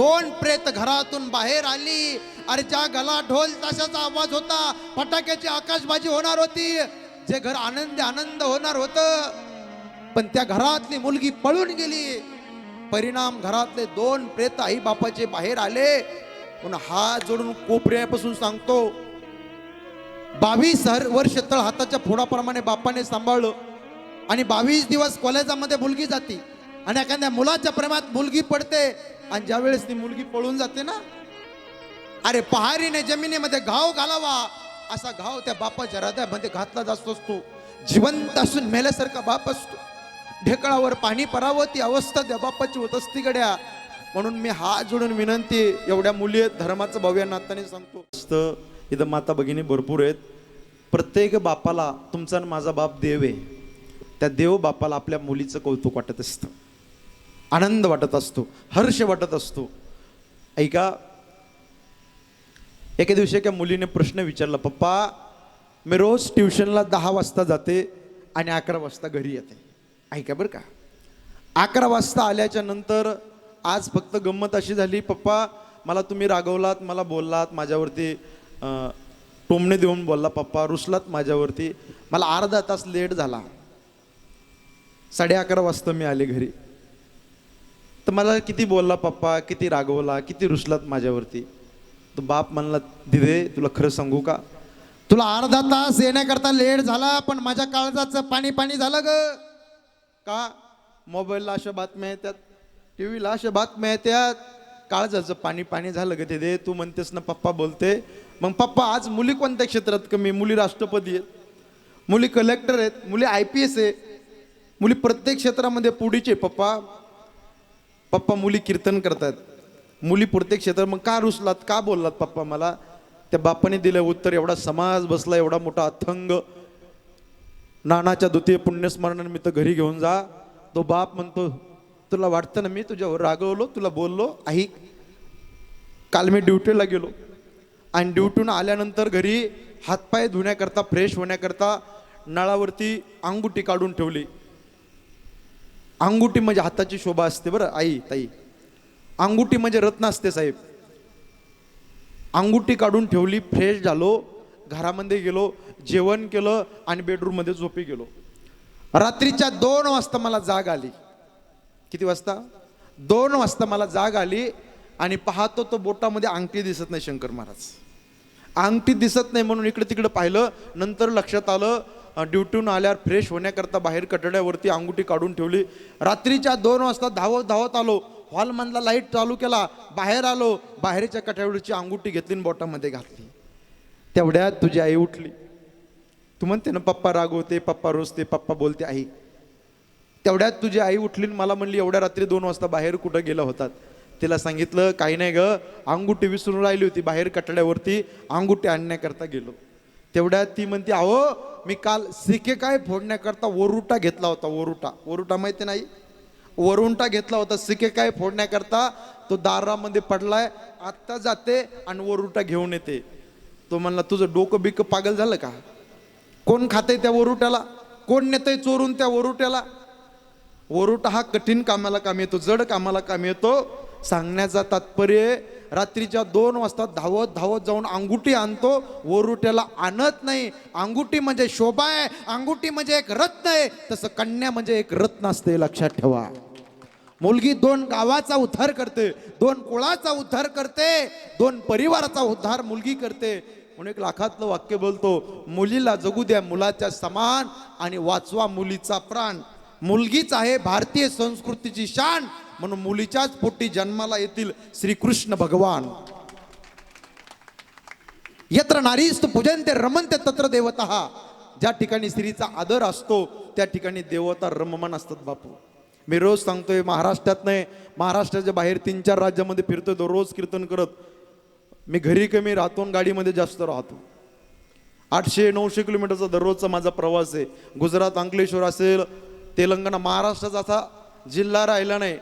दोन प्रेत घरातून बाहेर आली. अरे ज्या गला ढोल ताशाचा आवाज होता फटाक्याची आकाशबाजी होणार होती. जे घर आनंदी आनंद होणार होतं. पण त्या घरातली मुलगी पळून गेली. परिणाम घरातले दोन प्रेत आई बापाचे बाहेर आले. पण हात जोडून कोपऱ्यापासून सांगतो बावीस हर वर्ष तळ हाताच्या फोडाप्रमाणे बापाने सांभाळलं. आणि बावीस दिवस कॉलेजामध्ये मुलगी जाते. आणि एखाद्या मुलाच्या प्रेमात मुलगी पडते. आणि ज्या वेळेस ती मुलगी पळून जाते ना अरे पहारीने जमिनीमध्ये घाव घालावा असा घाव त्या बापाच्या हृदयामध्ये घातला जात असतो. जिवंत असून मेल्यासारखा बाप असतो. ढेकळावर पाणी परावं ती अवस्था त्या बापाची होत असती गड्या. म्हणून मी हात जोडून विनंती एवढ्या मुली आहेत धर्माचं भव्य नात्याने सांगतो. असतं, इथं माता भगिनी भरपूर आहेत. प्रत्येक बापाला तुमचा आणि माझा बाप देव आहे. त्या देव बापाला आपल्या मुलीचं कौतुक वाटत असतं. आनंद वाटत असतो हर्ष वाटत असतो. ऐका एके दिवशी एका मुलीने प्रश्न विचारला पप्पा मी रोज ट्युशनला दहा वाजता जाते आणि अकरा वाजता घरी येते. ऐका बरं का. अकरा वाजता आल्याच्यानंतर आज फक्त गंमत अशी झाली पप्पा मला तुम्ही रागवलात मला बोललात माझ्यावरती टोमणे देऊन बोलला पप्पा रुसलात माझ्यावरती. मला अर्धा तास लेट झाला. साडे अकरा वाजता मी आले घरी. तर मला किती बोलला पप्पा किती रागवला किती रुसलात माझ्यावरती. तो बाप म्हणला दिदे तुला खरं सांगू का? तुला अर्धा तास येण्याकरता लेट झाला पण माझ्या काळजाचं पाणी पाणी झालं ग. का? मोबाईलला अशा बातम्या येतात टी व्हीला अशा बातम्या येतात. काळजाचं पाणी पाणी झालं ग दे तू म्हणतेस ना पप्पा बोलते. मग पप्पा आज मुली कोणत्या क्षेत्रात कमी? मुली राष्ट्रपती आहेत. मुली कलेक्टर आहेत. मुली आय पी एस आहे मुली प्रत्येक क्षेत्रामध्ये पुढीचे पप्पा. पप्पा मुली कीर्तन करतात. मुली प्रत्येक क्षेत्रात मग का रुसलात का बोललात पप्पा मला? त्या बापाने दिलं उत्तर एवढा समाज बसला एवढा मोठा अथंग. नानाच्या द्वितीय पुण्यस्मरणानिमित्त घरी घेऊन जा. तो बाप म्हणतो तुला वाटतं ना मी तुझ्यावर रागवलो तुला बोललो? आई काल मी ड्युटीला गेलो. आणि ड्युटीहून आल्यानंतर घरी हातपाय धुण्याकरता फ्रेश होण्याकरता नळावरती अंगुठी काढून ठेवली. अंगुठी म्हणजे हाताची शोभा असते बरं. आई ताई. अंगुठी म्हणजे रत्न असते साहेब. अंगुठी काढून ठेवली फ्रेश झालो घरामध्ये गेलो जेवण केलं आणि बेडरूममध्ये झोपी गेलो. रात्रीच्या दोन वाजता मला जाग आली. किती वाजता? दोन वाजता मला जाग आली आणि पाहतो तो बोटामध्ये अंगठी दिसत नाही शंकर महाराज. अंगठी दिसत नाही म्हणून इकडे तिकडे पाहिलं नंतर लक्षात आलं अ, ड्युटीहून आल्यावर फ्रेश होण्याकरता बाहेर कटड्यावरती अंगुठी काढून ठेवली. रात्रीच्या दोन वाजता धावत धावत आलो. हॉलमधला लाइट चालू केला. बाहेर आलो. बाहेरच्या कटड्यावरची अंगुठी घेतली आणि बोटामध्ये घातली. तेवढ्यात तुझी आई उठली. तू म्हणते ना पप्पा रागवते पप्पा रोजते पप्पा बोलते आई. तेवढ्यात तुझी आई उठली आणि मला म्हणली एवढ्या रात्री दोन वाजता बाहेर कुठं गेला होतात? तिला सांगितलं काही नाही ग. अंगुठी विसरून राहिली होती बाहेर कटड्यावरती. अंगुठी आणण्याकरता गेलो. तेवढ्यात ती म्हणते अहो मी काल सिके काय फोडण्याकरता वरुटा घेतला होता वरुटा. वरुटा माहिती नाही? वरुंटा घेतला होता सिके काय फोडण्याकरता. तो दारामध्ये पडलाय आत्ता जाते आणि वरुटा घेऊन येते. तो म्हणला तुझं डोकं बिकं पागल झालं का? कोण खाते त्या वरुट्याला? कोण नेतंय चोरून त्या वरुट्याला? वरुटा हा कठीण कामाला काम येतो जड कामाला काम येतो. सांगण्याचा तात्पर्य रात्रीच्या दोन वाजता धावत धावत जाऊन अंगुठी आणतो. वरुट्याला आणत नाही. अंगुठी म्हणजे शोभा आहे. अंगुठी म्हणजे एक रत्न आहे. तसं कन्या म्हणजे एक रत्न असते लक्षात ठेवा. मुलगी दोन गावाचा उद्धार करते दोन कुळाचा उद्धार करते दोन परिवाराचा उद्धार मुलगी करते. म्हणून एक लाखातलं वाक्य बोलतो मुलीला जगू द्या मुलाच्या समान आणि वाचवा मुलीचा प्राण. मुलगीच आहे भारतीय संस्कृतीची शान. म्हणून मुलीच्याच पोटी जन्माला येतील श्रीकृष्ण भगवान. यत्र नारीस्त पूजनते रमनते तत्र देवता. ज्या ठिकाणी स्त्रीचा आदर असतो त्या ठिकाणी देवता रममान असतात बापू. मी रोज सांगतोय महाराष्ट्रात नाही महाराष्ट्राच्या बाहेर तीन चार राज्यामध्ये फिरतोय दररोज कीर्तन करत. मी घरी कमी राहतो आणि गाडीमध्ये जास्त राहतो. आठशे नऊशे किलोमीटरचा दररोजचा माझा प्रवास आहे. गुजरात अंकलेश्वर असेल तेलंगणा महाराष्ट्राचा असा जिल्हा राहिला नाही.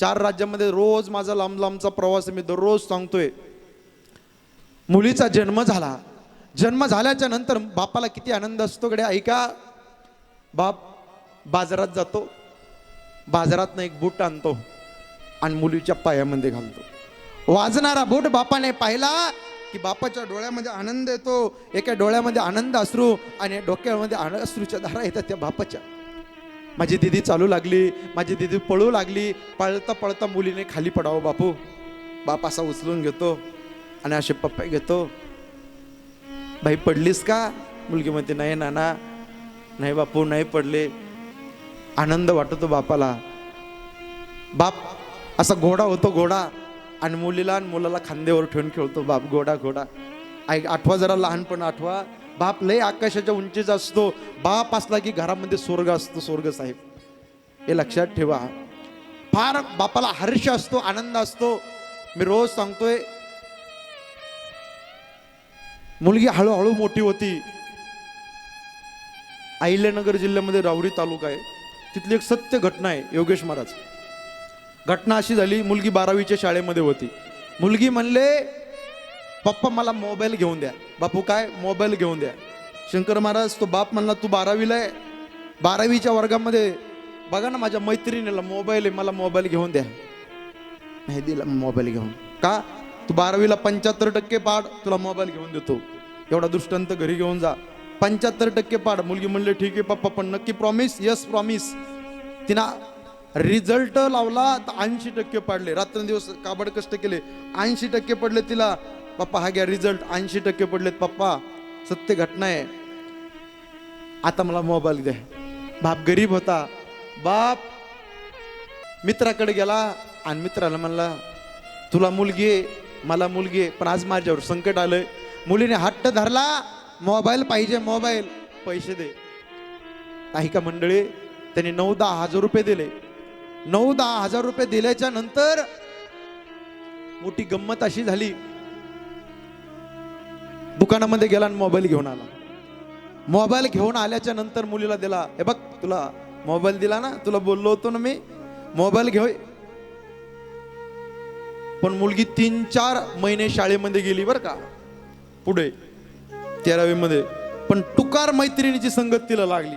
चार राज्यामध्ये रोज माझा लांब लांबचा प्रवास मी दररोज सांगतोय. मुलीचा जन्म झाला. जन्म झाल्याच्यानंतर बापाला किती आनंद असतो कडे ऐका. बाप बाजारात जातो बाजारातनं एक बूट आणतो आणि मुलीच्या पायामध्ये घालतो. वाजणारा बूट बापाने पाहिला की बापाच्या डोळ्यामध्ये आनंद येतो. एका डोळ्यामध्ये आनंद अश्रू आणि डोक्यामध्ये अश्रूच्या धारा येतात त्या बापाच्या. माझी दिदी चालू लागली माझी दिदी पळू लागली पळता पळता मुलीने खाली पडावं बापू. बाप असा उचलून घेतो आणि असे पप्पा घेतो. बाई पडलीस का? मुलगी म्हणते नाही नाना नाही बापू नाही पडले. आनंद वाटतो बापाला. बाप असा घोडा होतो घोडा आणि मुलीला आणि मुलाला खांद्यावर ठेवून खेळतो बाप घोडा घोडा. ऐक आठवा जरा लहानपण आठवा. बाप लय आकाशाच्या उंचीचा असतो. बाप असला की घरामध्ये स्वर्ग असतो स्वर्ग साहेब. हे लक्षात ठेवा. फार बापाला हर्ष असतो आनंद असतो. मी रोज सांगतोय मुलगी हळूहळू मोठी होती. अहिल्यानगर जिल्ह्यामध्ये रावरी तालुका आहे. तिथली एक सत्य घटना आहे योगेश महाराज. घटना अशी झाली मुलगी बारावीच्या शाळेमध्ये होती. मुलगी म्हणले पप्पा मला मोबाईल घेऊन द्या. बापू काय? मोबाईल घेऊन द्या. शंकर महाराज तो बाप म्हणला तू बारावीला आहे. बारावीच्या वर्गामध्ये बघा ना माझ्या मैत्रिणीला मोबाईल आहे मला मोबाईल घेऊन द्या. नाही दिला मोबाईल घेऊन. का? तू बारावीला पंच्याहत्तर टक्के पाड तुला मोबाईल घेऊन देतो. एवढा दृष्टांत घरी घेऊन जा. पंच्याहत्तर टक्के पाड. मुलगी म्हणले ठीक आहे पप्पा पण नक्की प्रॉमिस यस प्रॉमिस तिना रिझल्ट लावला तर ऐंशी टक्के पाडले. रात्रंदिवस काबड कष्ट केले. ऐंशी टक्के पडले तिला. पप्पा हा घ्या रिझल्ट ऐंशी टक्के पडलेत पप्पा. सत्य घटना आहे. आता मला मोबाईल द्या बाप गरीब होता. बाप मित्राकडे गेला आणि मित्राला म्हणला तुला मुलगी आहे मला मुलगी आहे. पण आज माझ्यावर संकट आलंय. मुलीने हट्ट धरला मोबाईल पाहिजे मोबाईल. पैसे दे. काही का मंडळी त्यांनी नऊ दहा हजार रुपये दिले. नऊ दहा हजार रुपये दिल्याच्या नंतर मोठी गंमत अशी झाली. दुकानामध्ये गेला आणि मोबाईल घेऊन आला. मोबाईल घेऊन आल्याच्यानंतर मुलीला दिला हे बघ तुला मोबाईल दिला ना तुला बोललो होतो ना मी मोबाईल घेऊ. पण मुलगी तीन चार महिने शाळेमध्ये गेली बरं का पुढे तेरावीमध्ये. पण तुकार मैत्रिणीची संगत तिला लागली.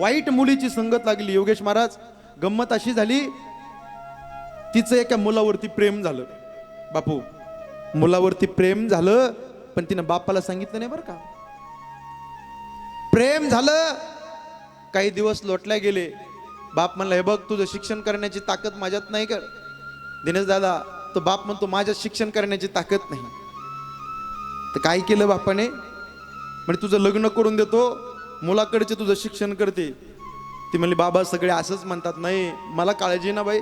वाईट मुलीची संगत लागली. योगेश महाराज गंमत अशी झाली तिचं एका मुलावरती प्रेम झालं. बापू मुलावरती प्रेम झालं पण तिनं बापाला सांगितलं नाही बरं का. प्रेम झालं काही दिवस लोटल्या गेले. बाप म्हणला हे बघ तुझं शिक्षण करण्याची ताकद माझ्यात नाही कर दिनेश दादा तो बाप म्हणतो माझ्यात शिक्षण करण्याची ताकद नाही. तर काय केलं बापाने? म्हणजे तुझं लग्न करून देतो मुलाकडचे तुझं शिक्षण करते. ती म्हणली बाबा सगळे असंच म्हणतात. नाही मला काळजी ना बाई.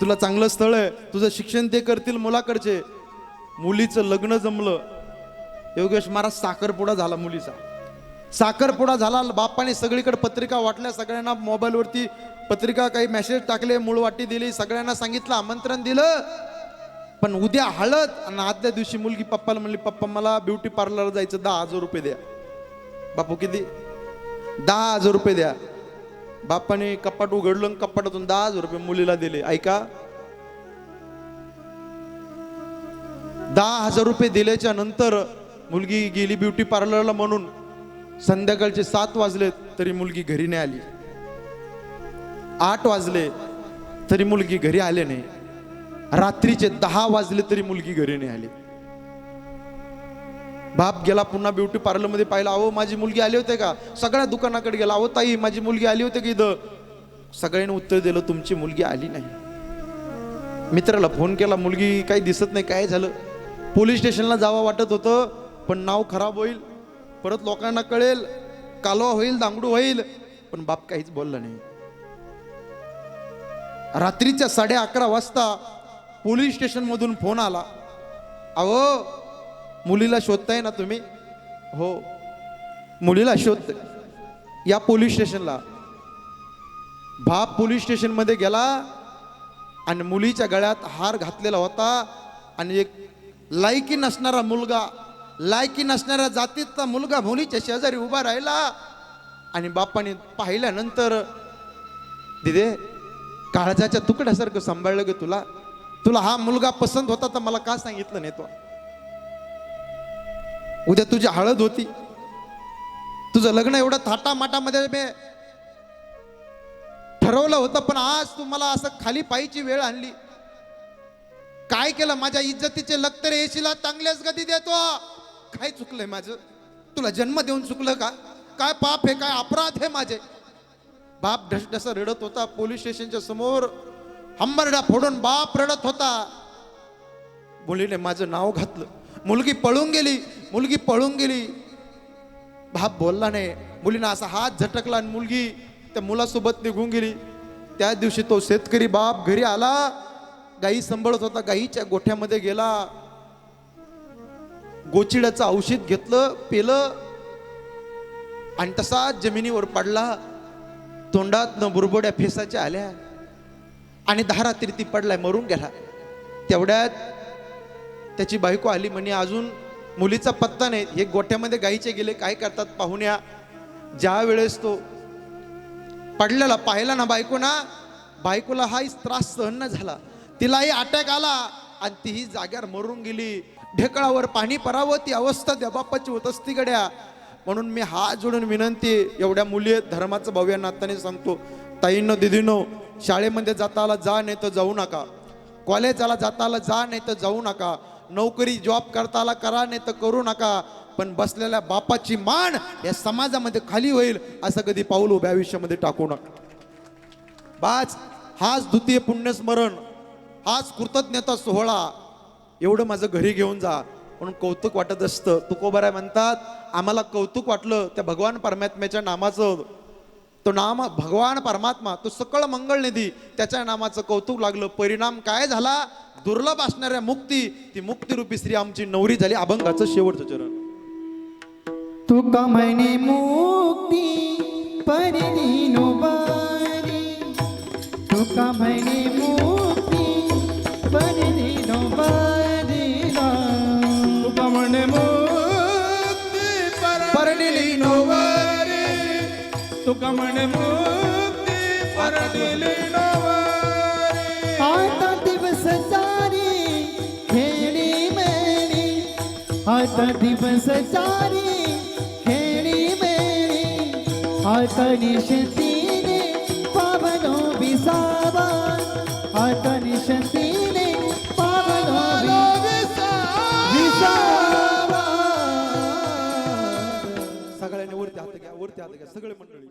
तुला चांगलं स्थळ आहे. तुझं शिक्षण ते करतील मुलाकडचे. मुलीचं लग्न जमलं. योगेश महाराज साखरपुडा झाला मुलीचा. साखरपुडा झाला बापाने सगळीकडे पत्रिका वाटल्या सगळ्यांना मोबाईलवरती पत्रिका काही मेसेज टाकले मूळ वाटी दिली सगळ्यांना सांगितलं आमंत्रण दिलं. पण उद्या हळद आणि आदल्या दिवशी मुलगी पप्पाला म्हणली पप्पा मला ब्युटी पार्लरला जायचं दहा हजार रुपये द्या. बापू किती? दहा हजार रुपये द्या. बापाने कपाट उघडलं आणि कपाटातून दहा हजार रुपये मुलीला दिले. ऐका. दहा हजार रुपये दिल्याच्या नंतर मुलगी गेली ब्युटी पार्लरला म्हणून. संध्याकाळचे सात वाजले तरी मुलगी घरी नाही आली. आठ वाजले तरी मुलगी घरी आले नाही. रात्रीचे दहा वाजले तरी मुलगी घरी नाही आली. बाप गेला पुन्हा ब्युटी पार्लरमध्ये पाहिला अहो माझी मुलगी आली होते का? सगळ्या दुकानाकडे गेला. अहो ताई माझी मुलगी आली होती की इथं? सगळ्यांनी उत्तर दिलं तुमची मुलगी आली नाही. मित्राला फोन केला मुलगी काही दिसत नाही काय झालं? पोलीस स्टेशनला जावं वाटत होतं. पण नाव खराब होईल परत लोकांना कळेल कालवा होईल दांगडू होईल पण बाप काहीच बोलला नाही. रात्रीच्या साडे अकरा वाजता पोलीस स्टेशन मधून फोन आला. अहो मुलीला शोधताय ना तुम्ही? हो. मुलीला शोध या पोलीस स्टेशनला. बाप पोलीस स्टेशनमध्ये गेला आणि मुलीच्या गळ्यात हार घातलेला होता आणि एक लायकी नसणारा मुलगा लायकी नसणाऱ्या जातीचा मुलगा मुलीच्या शेजारी उभा राहिला आणि बापाने पाहिल्यानंतर दिदे काळजाच्या तुकड्यासारखं सांभाळलं गे तुला. तुला हा मुलगा पसंत होता तर मला का सांगितलं नाही तो? उद्या तुझी हळद होती. तुझं लग्न एवढं थाटामाटामध्ये मी ठरवलं होतं पण आज तू मला असं खाली पायीची वेळ आणली. काय केलं? माझ्या इज्जतीचे लक्तर येशीला चांगल्याच गती देतो काय चुकलंय माझं? तुला जन्म देऊन चुकलं का? काय पाप हे काय अपराध हे माझे? बाप ढसढस रडत होता पोलीस स्टेशनच्या समोर. हंबरडा फोडून बाप रडत होता. मुलीने माझं नाव घातलं. मुलगी पळून गेली मुलगी पळून गेली. बाप बोलला नाही. मुलीनं असा हात झटकला आणि मुलगी त्या मुलासोबत निघून गेली. त्या दिवशी तो शेतकरी बाप घरी आला. गाई सांभाळत होता गाईच्या गोठ्यामध्ये गेला. गोचिडाचं औषध घेतलं पेलं आणि तसाच जमिनीवर पडला. तोंडात न फेसाच्या आल्या. आणि दहा ती पडलाय मरून गेला. तेवढ्यात त्याची बायको आली म्हणे अजून मुलीचा पत्ता नाही. हे गोठ्यामध्ये गाईचे गेले काय करतात पाहुण्या? ज्या वेळेस तो पडलेला पाहिला ना बायको ना बायकोला हाही त्रास सहन न झाला. तिलाही अटॅक आला आणि तीही जाग्यावर मरून गेली. ढेकळावर पाणी परावं ती अवस्था देबाप्पाची बापाची होत असती गड्या. म्हणून मी हा जोडून विनंती एवढ्या मुली आहेत धर्माचं भव्य नात्याने सांगतो. ताईंनो दिदीनो शाळेमध्ये जाता आला जा नाही तर जाऊ नका. कॉलेजाला जाता आला जा नाही तर जाऊ नका. नोकरी जॉब करता आला करा नाही तर करू नका. पण बसलेल्या बापाची मान या समाजामध्ये खाली होईल असं कधी पाऊल उभ्या आयुष्यामध्ये टाकू नका. बाज हाच द्वितीय पुण्यस्मरण. हाच कृतज्ञता सोहळा. एवढं माझं घरी घेऊन जा. म्हणून कौतुक वाटत असतं. तुकोबाराय म्हणतात आम्हाला कौतुक वाटलं त्या भगवान परमात्म्याच्या नामाचं. तो नाम भगवान परमात्मा. तो सकळ मंगळ निधी त्याच्या नामाचं कौतुक लागलं. परिणाम काय झाला? दुर्लभ असणाऱ्या मुक्ती. ती मुक्तिरूपी श्री आमची नवरी झाली. अभंगाचं शेवटचं चरण. तुका म्हणे मुक्ती परिणी बारी तुका म्हणे मुक्ती परिणीनो बारी तुका म्हणे मुक्ती परनिली नोवारी तुका म्हणे मुक्ती आता दिवस सारी खेळी मेळी आता दिवस सारी खेळी मेळी आता निशतीने पावनो विसावा आता निशतीने सगळ्यांनी वरती हात घ्या वरती हात घ्या सगळे मंडळी.